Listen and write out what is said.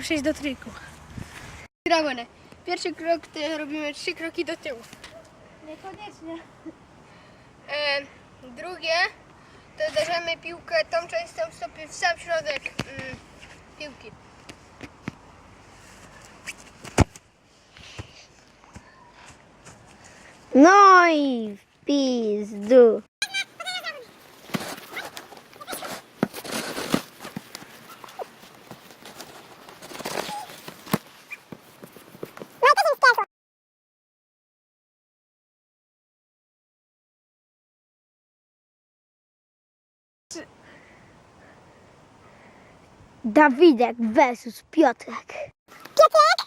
przejść do triku. Gramy. Pierwszy krok to robimy trzy kroki do tyłu. Niekoniecznie. E, drugie to uderzamy piłkę tą częścią stopy w sam środek mm, piłki. No i w pizdu. Dawidek versus Piotrek. Piotrek!